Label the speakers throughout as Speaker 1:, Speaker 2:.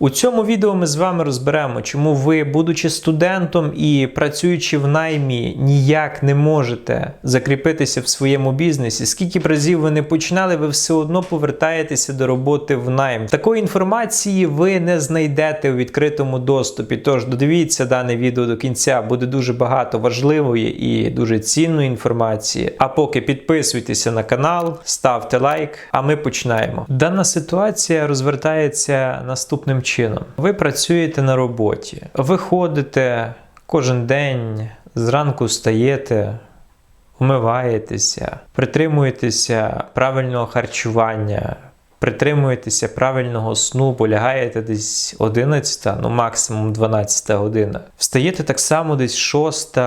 Speaker 1: У цьому відео ми з вами розберемо, чому ви, будучи студентом і працюючи в наймі, ніяк не можете закріпитися в своєму бізнесі. Скільки б разів ви не починали, ви все одно повертаєтеся до роботи в найм. Такої інформації ви не знайдете у відкритому доступі. Тож додивіться дане відео до кінця. Буде дуже багато важливої і дуже цінної інформації. А поки підписуйтеся на канал, ставте лайк. А ми починаємо. Дана ситуація розвертається наступним чином: ви працюєте на роботі, ви ходите кожен день, зранку встаєте. Вмиваєтеся, притримуєтеся правильного харчування, притримуєтеся правильного сну, полягаєте десь 11, ну максимум 12 година. Встаєте так само десь 6,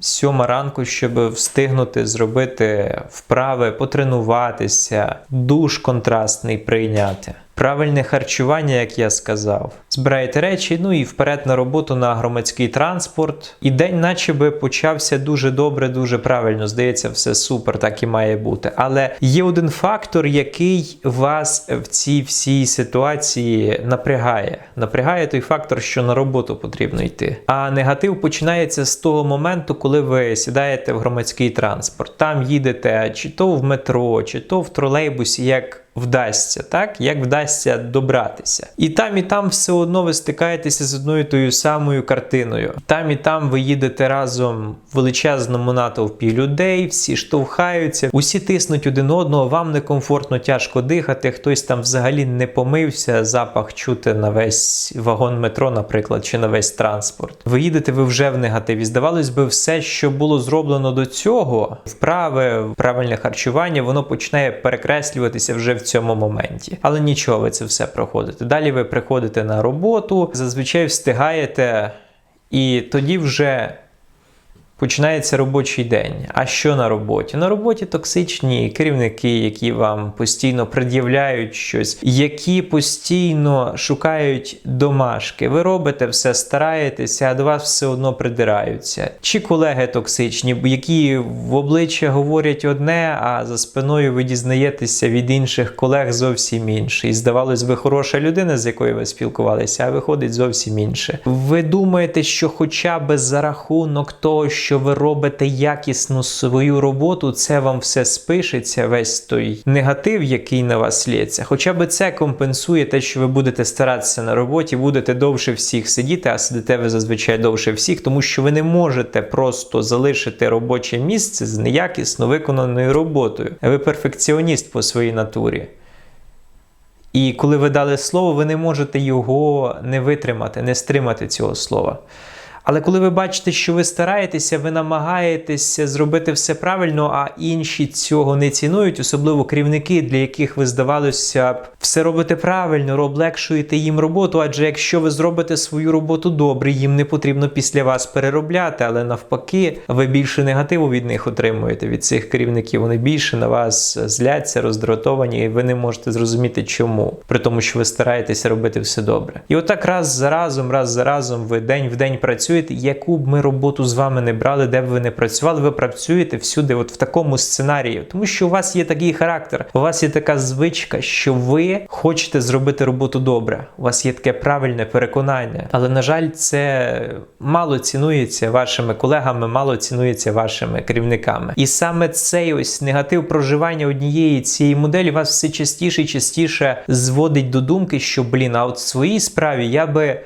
Speaker 1: 7 ранку, щоб встигнути зробити вправи, потренуватися, душ контрастний прийняти. Правильне харчування, як я сказав, збираєте речі, ну і вперед на роботу на громадський транспорт. І день, наче би почався дуже добре, дуже правильно. Здається, все супер, так і має бути. Але є один фактор, який вас в цій всій ситуації напрягає. Напрягає той фактор, що на роботу потрібно йти. А негатив починається з того моменту, коли ви сідаєте в громадський транспорт. Там їдете чи то в метро, чи то в тролейбусі, як вдасться, так? Як вдасться добратися. І там, і там все одно ви стикаєтеся з одною тою самою картиною. Там і там ви їдете разом в величезному натовпі людей, всі штовхаються, усі тиснуть один одного, вам некомфортно, тяжко дихати, хтось там взагалі не помився, запах чути на весь вагон метро, наприклад, чи на весь транспорт. Ви їдете, ви вже в негативі. Здавалось би, все, що було зроблено до цього, вправи, правильне харчування, воно починає перекреслюватися вже в цьому моменті. Але нічого, ви це все проходите. Далі ви приходите на роботу, зазвичай встигаєте, і тоді вже. Починається робочий день. А що на роботі? На роботі токсичні керівники, які вам постійно пред'являють щось, які постійно шукають домашки. Ви робите все, стараєтеся, а до вас все одно придираються. Чи колеги токсичні, які в обличчя говорять одне, а за спиною ви дізнаєтеся від інших колег зовсім інше. І здавалось би, хороша людина, з якою ви спілкувалися, а виходить зовсім інше. Ви думаєте, що хоча б за рахунок того, що що ви робите якісну свою роботу, це вам все спишеться, весь той негатив, який на вас лється. Хоча б це компенсує те, що ви будете старатися на роботі, будете довше всіх сидіти, а сидите ви зазвичай довше всіх, тому що ви не можете просто залишити робоче місце з неякісно виконаною роботою. Ви перфекціоніст по своїй натурі. І коли ви дали слово, ви не можете його не витримати, не стримати цього слова. Але коли ви бачите, що ви стараєтеся, ви намагаєтеся зробити все правильно, а інші цього не цінують, особливо керівники, для яких ви здавалося б, все робите правильно, облегшуєте їм роботу. Адже якщо ви зробите свою роботу добре, їм не потрібно після вас переробляти, але навпаки, ви більше негативу від них отримуєте від цих керівників. Вони більше на вас зляться, роздратовані, і ви не можете зрозуміти, чому, при тому, що ви стараєтеся робити все добре. І отак раз за разом, раз за разом, ви день в день працюєте яку б ми роботу з вами не брали, де б ви не працювали, ви працюєте всюди, от в такому сценарії, тому що у вас є такий характер, у вас є така звичка, що ви хочете зробити роботу добре. У вас є таке правильне переконання, але на жаль, це мало цінується вашими колегами, мало цінується вашими керівниками. І саме цей ось негатив проживання однієї цієї моделі вас все частіше і частіше зводить до думки, що блін, а от в своїй справі я би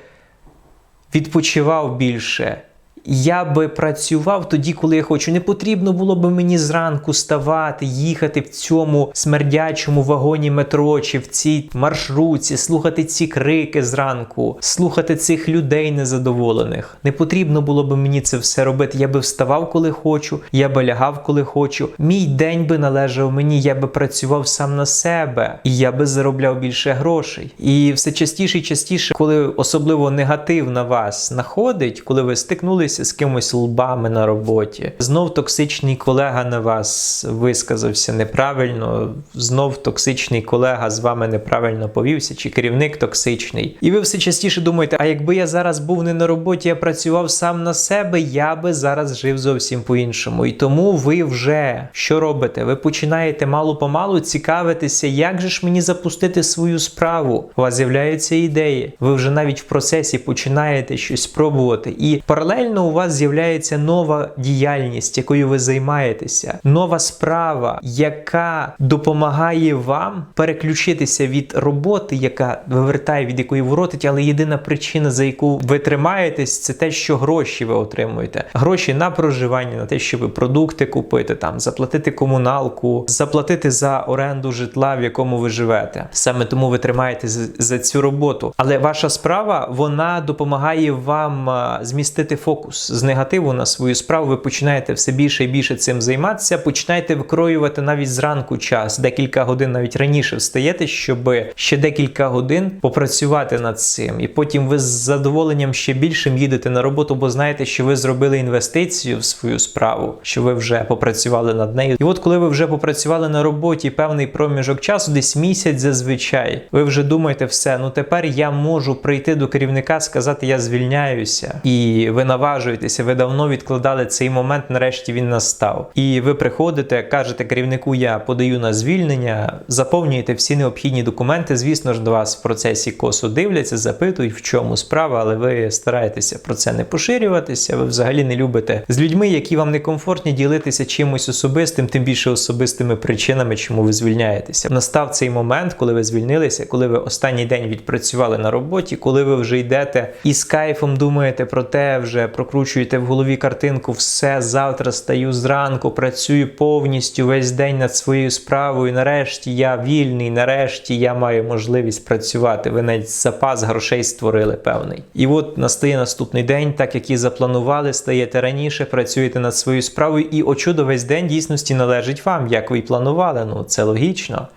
Speaker 1: відпочивав більше. Я би працював тоді, коли я хочу. Не потрібно було би мені зранку ставати, їхати в цьому смердячому вагоні метро чи в цій маршрутці, слухати ці крики зранку, слухати цих людей незадоволених. Не потрібно було би мені це все робити. Я би вставав, коли хочу, я би лягав, коли хочу. Мій день би належав мені, я би працював сам на себе, і я би заробляв більше грошей. І все частіше і частіше, коли особливо негатив на вас находить, коли ви стикнулися побилися з кимось лбами на роботі. Знов токсичний колега на вас висказався неправильно, знов токсичний колега з вами неправильно повівся, чи керівник токсичний. І ви все частіше думаєте, а якби я зараз був не на роботі, я працював сам на себе, я би зараз жив зовсім по-іншому. І тому ви вже що робите? Ви починаєте мало помалу цікавитися, як же ж мені запустити свою справу. У вас з'являються ідеї. Ви вже навіть в процесі починаєте щось пробувати. І паралельно у вас з'являється нова діяльність, якою ви займаєтеся, нова справа, яка допомагає вам переключитися від роботи, яка вивертає, від якої воротить, але єдина причина, за яку ви тримаєтесь, це те, що гроші ви отримуєте. Гроші на проживання, на те, щоб продукти купити, там заплатити комуналку, заплатити за оренду житла, в якому ви живете. Саме тому ви тримаєтесь за- цю роботу. Але ваша справа вона допомагає вам змістити фокус з негативу на свою справу. Ви починаєте все більше і більше цим займатися. Починаєте викроювати навіть зранку час, декілька годин навіть раніше встаєте, щоб ще декілька годин попрацювати над цим. І потім ви з задоволенням ще більшим їдете на роботу, бо знаєте, що ви зробили інвестицію в свою справу, що ви вже попрацювали над нею. І от коли ви вже попрацювали на роботі певний проміжок часу, десь місяць зазвичай, ви вже думаєте, все, ну тепер я можу прийти до керівника, сказати, я звільняюся, і ви наважуєтеся, ви давно відкладали цей момент, нарешті він настав. І ви приходите, кажете керівнику, я подаю на звільнення, заповнюєте всі необхідні документи. Звісно ж, до вас в процесі косу дивляться, запитують, в чому справа, але ви стараєтеся про це не поширюватися. Ви взагалі не любите з людьми, які вам некомфортні, ділитися чимось особистим, тим більше особистими причинами, чому ви звільняєтеся. Настав цей момент, коли ви звільнилися, коли ви останній день відпрацювали на роботі, коли ви вже йдете і з кайфом думаєте про те, вже прокручуєте в голові картинку, все завтра стаю зранку, працюю повністю весь день над своєю справою. Нарешті я вільний, нарешті я маю можливість працювати. Ви навіть запас грошей створили певний. І от настає наступний день, так як і запланували, стаєте раніше, працюєте над своєю справою, і о чудо весь день дійсності належить вам, як ви і планували. Ну це логічно.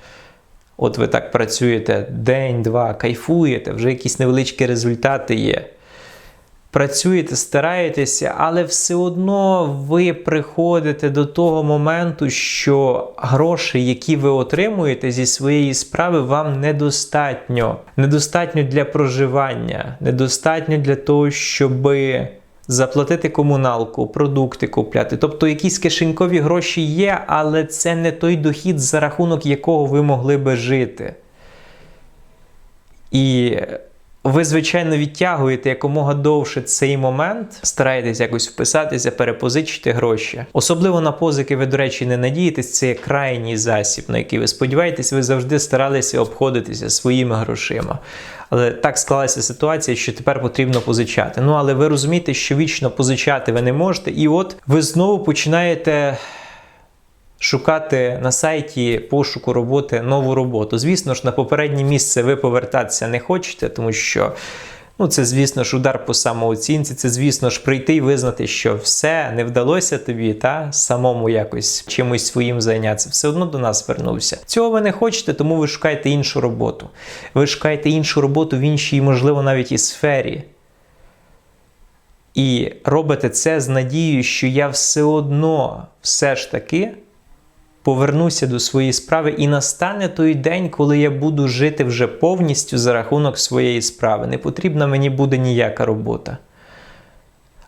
Speaker 1: От ви так працюєте день-два, кайфуєте, вже якісь невеличкі результати є. Працюєте, стараєтеся, але все одно ви приходите до того моменту, що гроші, які ви отримуєте зі своєї справи, вам недостатньо. Недостатньо для проживання, недостатньо для того, щоби заплатити комуналку, продукти купляти. Тобто якісь кишенькові гроші є, але це не той дохід, за рахунок якого ви могли би жити. І ви, звичайно, відтягуєте якомога довше цей момент, стараєтесь якось вписатися, перепозичити гроші. Особливо на позики ви, до речі, не надієтесь, це є крайній засіб, на який ви сподіваєтесь, ви завжди старалися обходитися своїми грошима. Але так склалася ситуація, що тепер потрібно позичати. Ну але ви розумієте, що вічно позичати ви не можете, і от ви знову починаєте шукати на сайті пошуку роботи нову роботу. Звісно ж, на попереднє місце ви повертатися не хочете, тому що. Ну, це, звісно ж, удар по самооцінці. Це, звісно ж, прийти і визнати, що все не вдалося тобі, та самому якось чимось своїм зайнятися. Все одно до нас вернувся. Цього ви не хочете, тому ви шукаєте іншу роботу. Ви шукаєте іншу роботу в іншій, можливо, навіть і сфері. І робите це з надією, що я все одно все ж таки повернуся до своєї справи, і настане той день, коли я буду жити вже повністю за рахунок своєї справи. Не потрібна мені буде ніяка робота.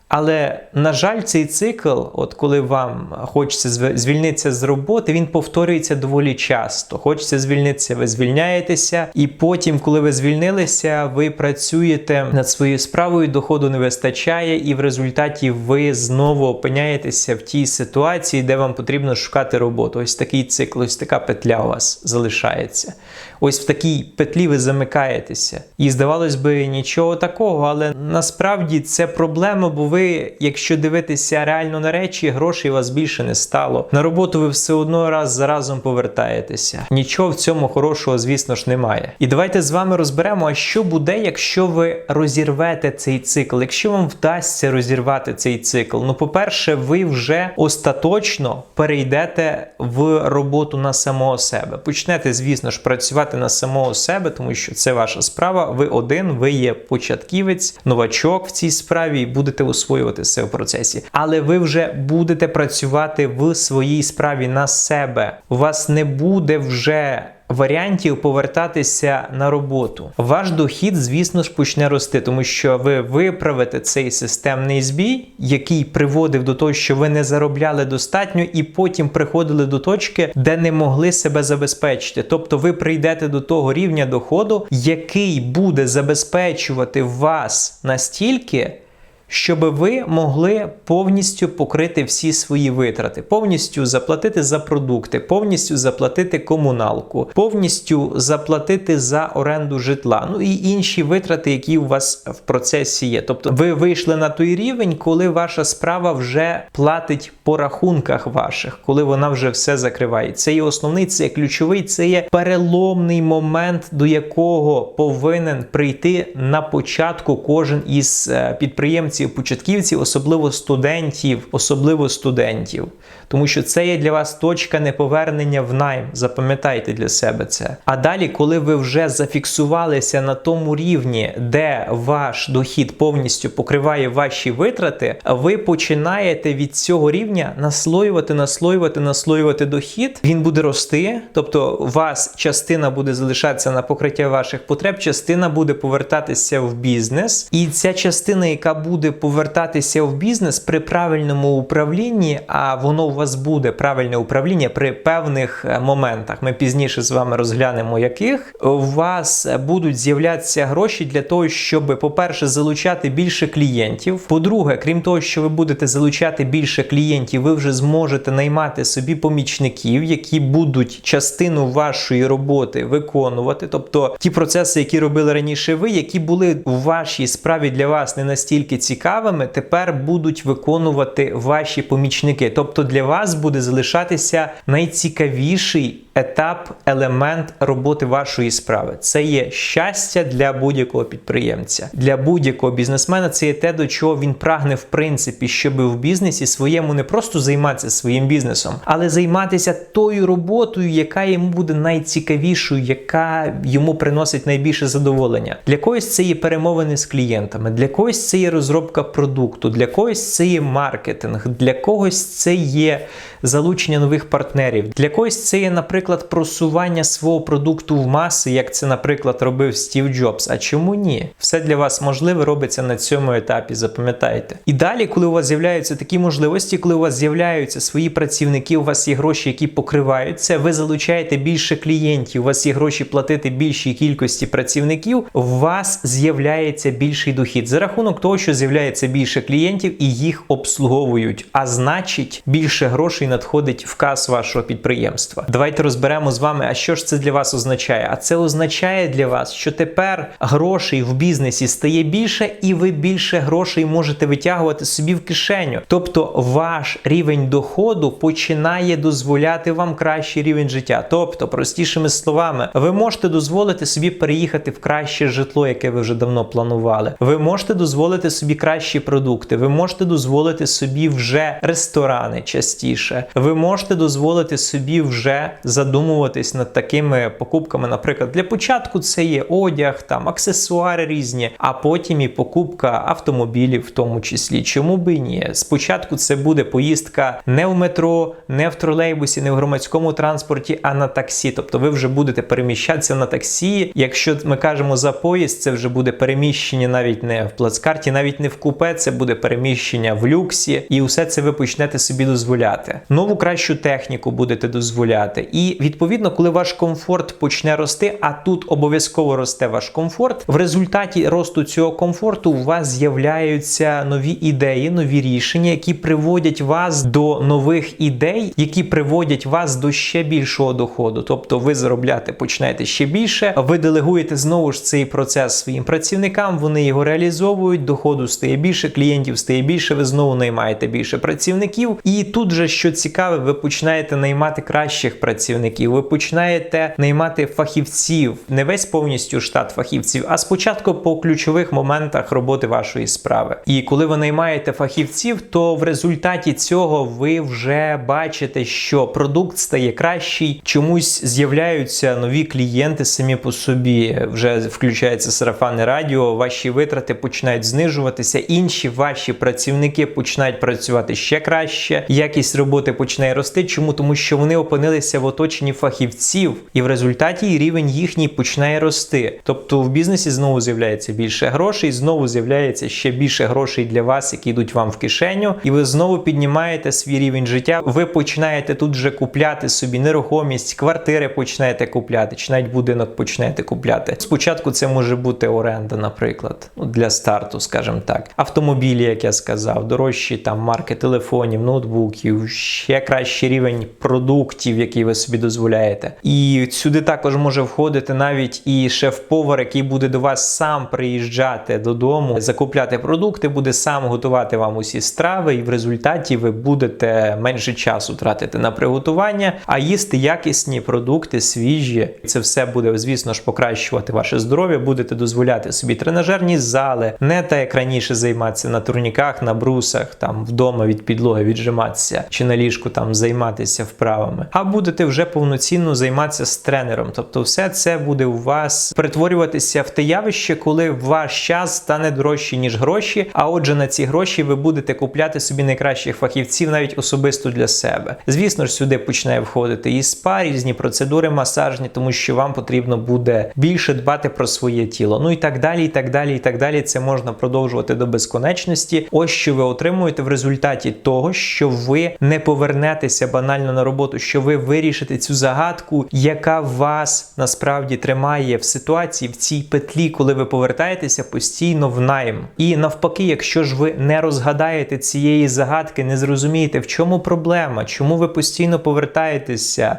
Speaker 1: Але, на жаль, цей цикл, от коли вам хочеться звільнитися з роботи, він повторюється доволі часто. Хочеться звільнитися, ви звільняєтеся, і потім, коли ви звільнилися, ви працюєте над своєю справою, доходу не вистачає, і в результаті ви знову опиняєтеся в тій ситуації, де вам потрібно шукати роботу. Ось такий цикл, ось така петля у вас залишається. Ось в такій петлі ви замикаєтеся. І здавалось би, нічого такого, але насправді це проблема, бо ви, якщо дивитися реально на речі, грошей у вас більше не стало. На роботу ви все одно раз за разом повертаєтеся. Нічого в цьому хорошого, звісно ж, немає. І давайте з вами розберемо, а що буде, якщо ви розірвете цей цикл, якщо вам вдасться розірвати цей цикл. Ну, по-перше, ви вже остаточно перейдете в роботу на самого себе. Почнете, звісно ж, працювати на самого себе, тому що це ваша справа. Ви один, ви є початківець, новачок в цій справі, і будете освоювати освоювати все в процесі. Але ви вже будете працювати в своїй справі на себе. У вас не буде вже варіантів повертатися на роботу. Ваш дохід, звісно ж, почне рости, тому що ви виправите цей системний збій, який приводив до того, що ви не заробляли достатньо, і потім приходили до точки, де не могли себе забезпечити. Тобто, ви прийдете до того рівня доходу, який буде забезпечувати вас настільки щоб ви могли повністю покрити всі свої витрати, повністю заплатити за продукти, повністю заплатити комуналку, повністю заплатити за оренду житла, ну і інші витрати, які у вас в процесі є. Тобто ви вийшли на той рівень, коли ваша справа вже платить по рахунках ваших, коли вона вже все закриває. Це є основний, це є ключовий, це є переломний момент, до якого повинен прийти на початку кожен із е, підприємців підприємців, початківців, особливо студентів, особливо студентів. Тому що це є для вас точка неповернення в найм. Запам'ятайте для себе це. А далі, коли ви вже зафіксувалися на тому рівні, де ваш дохід повністю покриває ваші витрати, ви починаєте від цього рівня наслоювати, наслоювати, наслоювати дохід. Він буде рости, тобто у вас частина буде залишатися на покриття ваших потреб, частина буде повертатися в бізнес, і ця частина, яка буде буде повертатися в бізнес при правильному управлінні, а воно у вас буде правильне управління при певних е, моментах. Ми пізніше з вами розглянемо, яких у вас будуть з'являтися гроші для того, щоб, по-перше, залучати більше клієнтів. По-друге, крім того, що ви будете залучати більше клієнтів, ви вже зможете наймати собі помічників, які будуть частину вашої роботи виконувати. Тобто ті процеси, які робили раніше ви, які були у вашій справі для вас не настільки цікаві, цікавими тепер будуть виконувати ваші помічники. Тобто для вас буде залишатися найцікавіший етап, елемент роботи вашої справи. Це є щастя для будь-якого підприємця, для будь-якого бізнесмена. Це є те, до чого він прагне, в принципі, щоб в бізнесі своєму не просто займатися своїм бізнесом, але займатися тою роботою, яка йому буде найцікавішою, яка йому приносить найбільше задоволення. Для когось це є перемовини з клієнтами, для когось це є розробка продукту, для когось це є маркетинг, для когось це є залучення нових партнерів, для когось це є, наприклад наприклад, просування свого продукту в маси, як це, наприклад, робив Стів Джобс. А чому ні? Все для вас можливе робиться на цьому етапі, запам'ятайте. І далі, коли у вас з'являються такі можливості, коли у вас з'являються свої працівники, у вас є гроші, які покриваються, ви залучаєте більше клієнтів, у вас є гроші платити більшій кількості працівників, у вас з'являється більший дохід за рахунок того, що з'являється більше клієнтів і їх обслуговують. А значить, більше грошей надходить в кас вашого підприємства. Давайте розберемо розберемо з вами, а що ж це для вас означає? А це означає для вас, що тепер грошей в бізнесі стає більше, і ви більше грошей можете витягувати собі в кишеню. Тобто ваш рівень доходу починає дозволяти вам кращий рівень життя. Тобто, простішими словами, ви можете дозволити собі переїхати в краще житло, яке ви вже давно планували. Ви можете дозволити собі кращі продукти, ви можете дозволити собі вже ресторани частіше. Ви можете дозволити собі вже за задумуватись над такими покупками. Наприклад, для початку це є одяг, там аксесуари різні, а потім і покупка автомобілів, в тому числі. Чому би ні? Спочатку це буде поїздка не в метро, не в тролейбусі, не в громадському транспорті, а на таксі. Тобто ви вже будете переміщатися на таксі. Якщо ми кажемо за поїзд, це вже буде переміщення навіть не в плацкарті, навіть не в купе, це буде переміщення в люксі, і усе це ви почнете собі дозволяти. Нову кращу техніку будете дозволяти. І відповідно, коли ваш комфорт почне рости, а тут обов'язково росте ваш комфорт, в результаті росту цього комфорту у вас з'являються нові ідеї, нові рішення, які приводять вас до нових ідей, які приводять вас до ще більшого доходу. Тобто ви заробляти почнете ще більше, ви делегуєте знову ж цей процес своїм працівникам, вони його реалізовують, доходу стає більше, клієнтів стає більше, ви знову наймаєте більше працівників. І тут же що цікаве, ви починаєте наймати кращих працівників працівників. Ви починаєте наймати фахівців, не весь повністю штат фахівців, а спочатку по ключових моментах роботи вашої справи. І коли ви наймаєте фахівців, то в результаті цього ви вже бачите, що продукт стає кращий, чомусь з'являються нові клієнти самі по собі. Вже включається сарафанне радіо, ваші витрати починають знижуватися, інші ваші працівники починають працювати ще краще. Якість роботи починає рости. Чому? Тому що вони опинилися в оточенні фахівців, і в результаті рівень їхній починає рости. Тобто в бізнесі знову з'являється більше грошей, знову з'являється ще більше грошей для вас, які йдуть вам в кишеню, і ви знову піднімаєте свій рівень життя. Ви починаєте тут вже купляти собі нерухомість, квартири починаєте купляти, чи навіть будинок починаєте купляти. Спочатку це може бути оренда, наприклад, ну, для старту, скажімо так. Автомобілі, як я сказав, дорожчі там марки телефонів, ноутбуків, ще кращий рівень продуктів, які ви собі дозволяєте. І сюди також може входити навіть і шеф-повар, який буде до вас сам приїжджати додому, закупляти продукти, буде сам готувати вам усі страви, і в результаті ви будете менше часу тратити на приготування, а їсти якісні продукти, свіжі. Це все буде, звісно ж, покращувати ваше здоров'я, будете дозволяти собі тренажерні зали, не так як раніше займатися на турніках, на брусах, там вдома від підлоги віджиматися чи на ліжку там займатися вправами, а будете вже повноцінно займатися з тренером. Тобто, все це буде у вас перетворюватися в те явище, коли ваш час стане дорожче, ніж гроші. А отже, на ці гроші ви будете купляти собі найкращих фахівців, навіть особисто для себе. Звісно ж, сюди починає входити і спа, різні процедури масажні, тому що вам потрібно буде більше дбати про своє тіло. Ну і так далі, і так далі, і так далі. Це можна продовжувати до безконечності. Ось що ви отримуєте в результаті того, що ви не повернетеся банально на роботу, що ви вирішите цю загадку, яка вас насправді тримає в ситуації в цій петлі, коли ви повертаєтеся постійно в найм. І навпаки, якщо ж ви не розгадаєте цієї загадки, не зрозумієте, в чому проблема, чому ви постійно повертаєтеся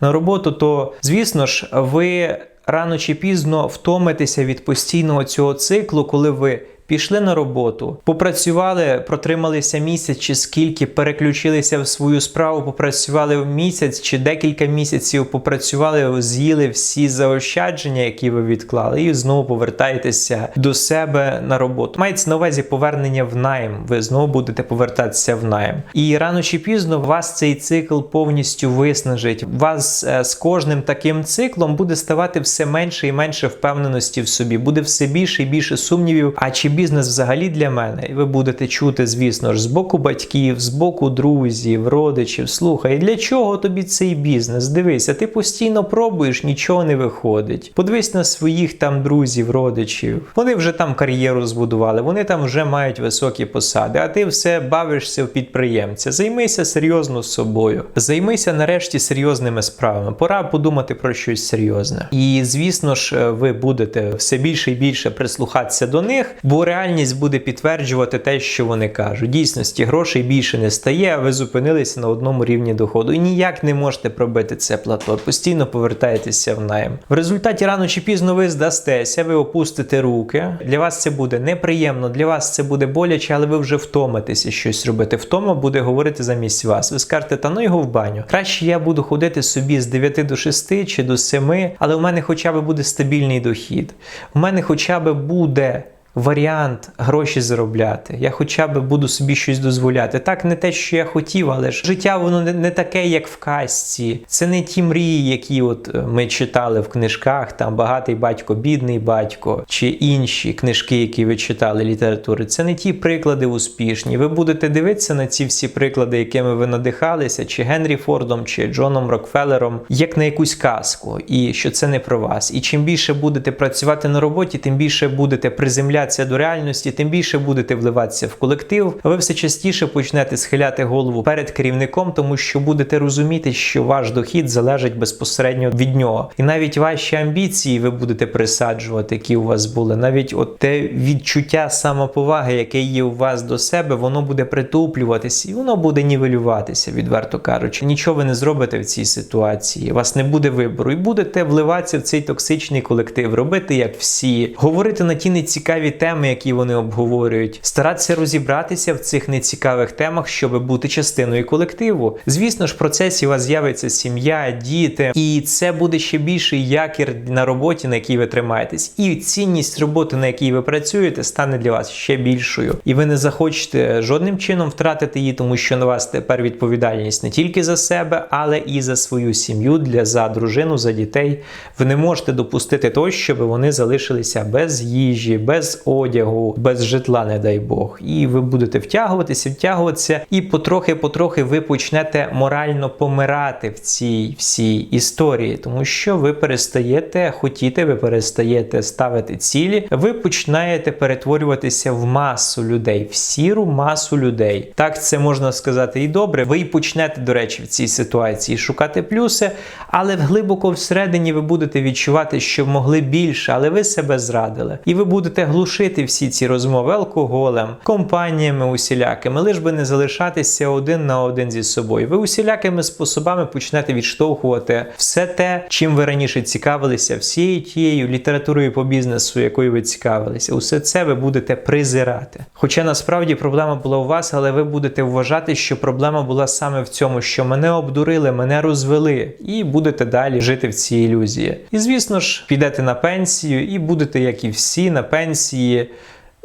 Speaker 1: на роботу, то звісно ж, ви рано чи пізно втомитеся від постійного цього циклу, коли ви. Пішли на роботу, попрацювали, протрималися місяць чи скільки, переключилися в свою справу, попрацювали в місяць чи декілька місяців, попрацювали, з'їли всі заощадження, які ви відклали, і знову повертаєтеся до себе на роботу. Мається на увазі повернення в найм. Ви знову будете повертатися в найм. І рано чи пізно вас цей цикл повністю виснажить. Вас е, з кожним таким циклом буде ставати все менше і менше впевненості в собі, буде все більше і більше сумнівів. А чи бізнес взагалі для мене? І ви будете чути, звісно ж, з боку батьків, з боку друзів, родичів. Слухай, для чого тобі цей бізнес? Дивися, ти постійно пробуєш, нічого не виходить. Подивись на своїх там друзів, родичів. Вони вже там кар'єру збудували, вони там вже мають високі посади, а ти все бавишся в підприємця. Займися серйозно з собою. Займися нарешті серйозними справами. Пора подумати про щось серйозне. І звісно ж, ви будете все більше і більше прислухатися до них, бо реальність буде підтверджувати те, що вони кажуть. Дійсності грошей більше не стає, а ви зупинилися на одному рівні доходу. І ніяк не можете пробити це плато. Постійно повертаєтеся в найм. В результаті рано чи пізно ви здастеся, ви опустите руки. Для вас це буде неприємно, для вас це буде боляче, але ви вже втомитеся щось робити. Втома буде говорити замість вас. Ви скажете, та ну його в баню. Краще я буду ходити собі з 9 до 6 чи до 7, але у мене хоча б буде стабільний дохід. У мене хоча б буде варіант гроші заробляти. Я хоча б буду собі щось дозволяти. Так, не те, що я хотів, але ж життя воно не, таке, як в казці. Це не ті мрії, які от е, ми читали в книжках, там багатий батько, бідний батько, чи інші книжки, які ви читали літератури. Це не ті приклади успішні. Ви будете дивитися на ці всі приклади, якими ви надихалися, чи Генрі Фордом, чи Джоном Рокфеллером, як на якусь казку, і що це не про вас. І чим більше будете працювати на роботі, тим більше будете приземляти адаптація до реальності, тим більше будете вливатися в колектив. Ви все частіше почнете схиляти голову перед керівником, тому що будете розуміти, що ваш дохід залежить безпосередньо від нього. І навіть ваші амбіції ви будете присаджувати, які у вас були. Навіть от те відчуття самоповаги, яке є у вас до себе, воно буде притуплюватися і воно буде нівелюватися, відверто кажучи. Нічого ви не зробите в цій ситуації. У вас не буде вибору, і будете вливатися в цей токсичний колектив, робити як всі, говорити на ті нецікаві теми, які вони обговорюють, старатися розібратися в цих нецікавих темах, щоб бути частиною колективу. Звісно ж, в процесі у вас з'явиться сім'я, діти, і це буде ще більший якір на роботі, на якій ви тримаєтесь, і цінність роботи, на якій ви працюєте, стане для вас ще більшою. І ви не захочете жодним чином втратити її, тому що на вас тепер відповідальність не тільки за себе, але і за свою сім'ю, для за дружину, за дітей. Ви не можете допустити того, щоб вони залишилися без їжі, без одягу, без житла, не дай Бог. І ви будете втягуватися, втягуватися, і потрохи-потрохи ви почнете морально помирати в цій всій історії, тому що ви перестаєте хотіти, ви перестаєте ставити цілі, ви починаєте перетворюватися в масу людей, в сіру масу людей. Так це можна сказати і добре. Ви й почнете, до речі, в цій ситуації шукати плюси, але глибоко всередині ви будете відчувати, що могли більше, але ви себе зрадили. І ви будете глушити всі ці розмови алкоголем, компаніями усілякими, лиш би не залишатися один на один зі собою. Ви усілякими способами почнете відштовхувати все те, чим ви раніше цікавилися, всією тією літературою по бізнесу, якою ви цікавилися. Усе це ви будете презирати. Хоча насправді проблема була у вас, але ви будете вважати, що проблема була саме в цьому, що мене обдурили, мене розвели, і будете далі жити в цій ілюзії. І звісно ж, підете на пенсію і будете, як і всі, на пенсії. Росії.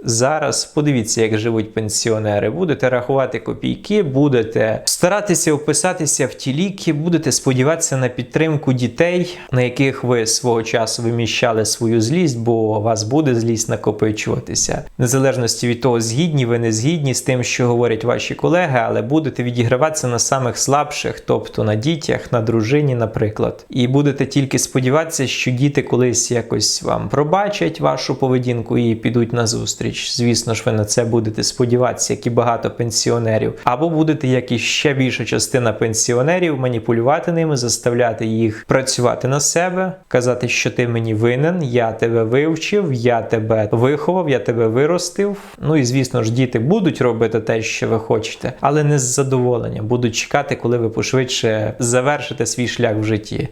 Speaker 1: Зараз подивіться, як живуть пенсіонери. Будете рахувати копійки, будете старатися вписатися в ті ліки, будете сподіватися на підтримку дітей, на яких ви свого часу виміщали свою злість, бо вас буде злість накопичуватися. Незалежності від того, згідні ви не згідні з тим, що говорять ваші колеги, але будете відіграватися на самих слабших, тобто на дітях, на дружині, наприклад. І будете тільки сподіватися, що діти колись якось вам пробачать вашу поведінку і підуть на зустріч. Звісно ж, ви на це будете сподіватися, як і багато пенсіонерів. Або будете, як і ще більша частина пенсіонерів, маніпулювати ними, заставляти їх працювати на себе, казати, що ти мені винен, я тебе вивчив, я тебе виховав, я тебе виростив. Ну і звісно ж, діти будуть робити те, що ви хочете, але не з задоволенням. Будуть чекати, коли ви пошвидше завершите свій шлях в житті.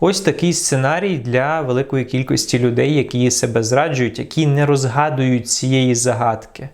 Speaker 1: Ось такий сценарій для великої кількості людей, які себе зраджують, які не розгадують цієї загадки.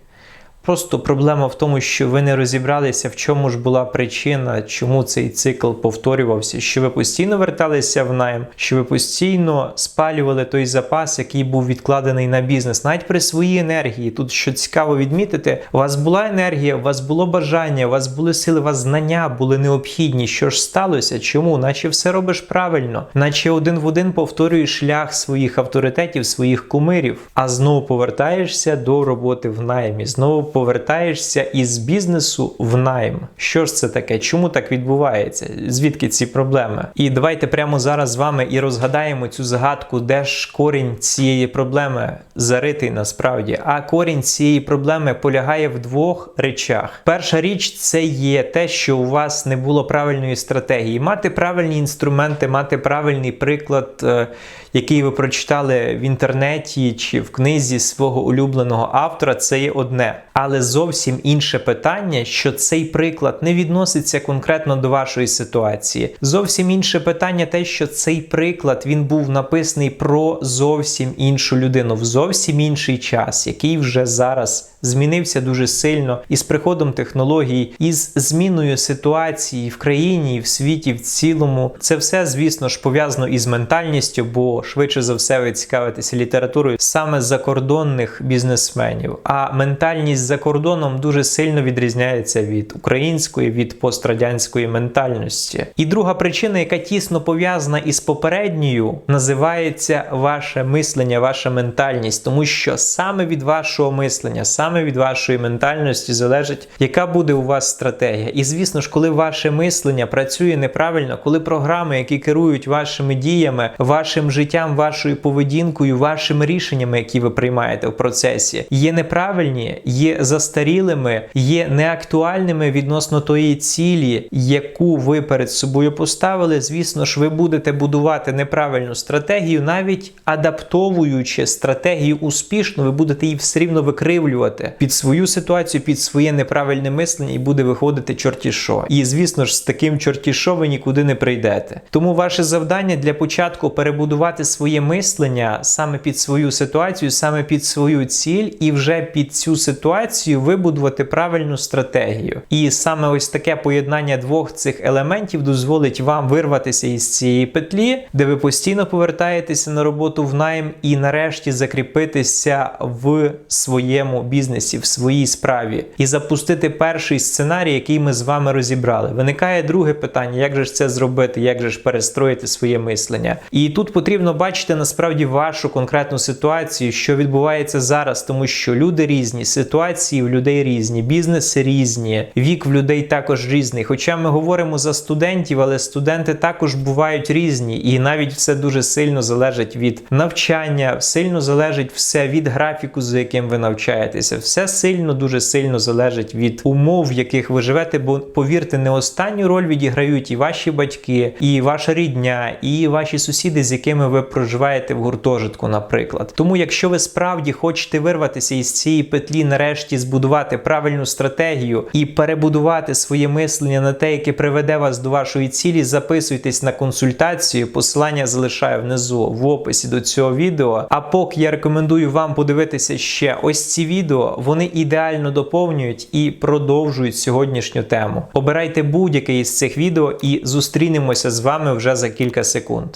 Speaker 1: Просто проблема в тому, що ви не розібралися, в чому ж була причина, чому цей цикл повторювався, що ви постійно верталися в найм, що ви постійно спалювали той запас, який був відкладений на бізнес, навіть при своїй енергії. Тут що цікаво відмітити, у вас була енергія, у вас було бажання, у вас були сили, у вас знання були необхідні. Що ж сталося? Чому? Наче все робиш правильно, наче один в один повторюєш шлях своїх авторитетів, своїх кумирів, а знову повертаєшся до роботи в наймі. Знову повертаєшся із бізнесу в найм. Що ж це таке? Чому так відбувається? Звідки ці проблеми? І давайте прямо зараз з вами і розгадаємо цю загадку, де ж корінь цієї проблеми заритий насправді. А корінь цієї проблеми полягає в двох речах. Перша річ це є те, що у вас не було правильної стратегії. Мати правильні інструменти, мати правильний приклад, е, який ви прочитали в інтернеті чи в книзі свого улюбленого автора, це є одне. Але зовсім інше питання, що цей приклад не відноситься конкретно до вашої ситуації. Зовсім інше питання, те, що цей приклад він був написаний про зовсім іншу людину в зовсім інший час, який вже зараз змінився дуже сильно із приходом технологій, із зміною ситуації в країні і в світі в цілому. Це все, звісно ж, пов'язано із ментальністю, бо швидше за все ви цікавитеся літературою саме закордонних бізнесменів. А ментальність за кордоном дуже сильно відрізняється від української, від пострадянської ментальності. І друга причина, яка тісно пов'язана із попередньою, називається ваше мислення, ваша ментальність, тому що саме від вашого мислення, саме від вашої ментальності залежить, яка буде у вас стратегія. І звісно ж, коли ваше мислення працює неправильно, коли програми, які керують вашими діями, вашим життям, вашою поведінкою, вашими рішеннями, які ви приймаєте в процесі, є неправильні, є застарілими, є неактуальними відносно тої цілі, яку ви перед собою поставили, звісно ж, ви будете будувати неправильну стратегію, навіть адаптовуючи стратегію успішно, ви будете її все рівно викривлювати. Робите під свою ситуацію, під своє неправильне мислення, і буде виходити чорті що. І звісно ж, з таким чорті що ви нікуди не прийдете. Тому ваше завдання для початку перебудувати своє мислення саме під свою ситуацію, саме під свою ціль, і вже під цю ситуацію вибудувати правильну стратегію. І саме ось таке поєднання двох цих елементів дозволить вам вирватися із цієї петлі, де ви постійно повертаєтеся на роботу в найм і нарешті закріпитися в своєму бізнесі, в своїй справі, і запустити перший сценарій, який ми з вами розібрали. Виникає друге питання: як же ж це зробити, як же ж перестроїти своє мислення? І тут потрібно бачити насправді вашу конкретну ситуацію, що відбувається зараз, тому що люди різні, ситуації в людей різні, бізнеси різні, вік в людей також різний. Хоча ми говоримо за студентів, але студенти також бувають різні, і навіть все дуже сильно залежить від навчання, сильно залежить все від графіку, за яким ви навчаєтеся. Все сильно, дуже сильно залежить від умов, в яких ви живете. Бо повірте, не останню роль відіграють і ваші батьки, і ваша рідня, і ваші сусіди, з якими ви проживаєте в гуртожитку, наприклад. Тому, якщо ви справді хочете вирватися із цієї петлі, нарешті збудувати правильну стратегію і перебудувати своє мислення на те, яке приведе вас до вашої цілі, записуйтесь на консультацію. Посилання залишаю внизу в описі до цього відео. А поки я рекомендую вам подивитися ще ось ці відео, вони ідеально доповнюють і продовжують сьогоднішню тему. Обирайте будь-яке із цих відео і зустрінемося з вами вже за кілька секунд.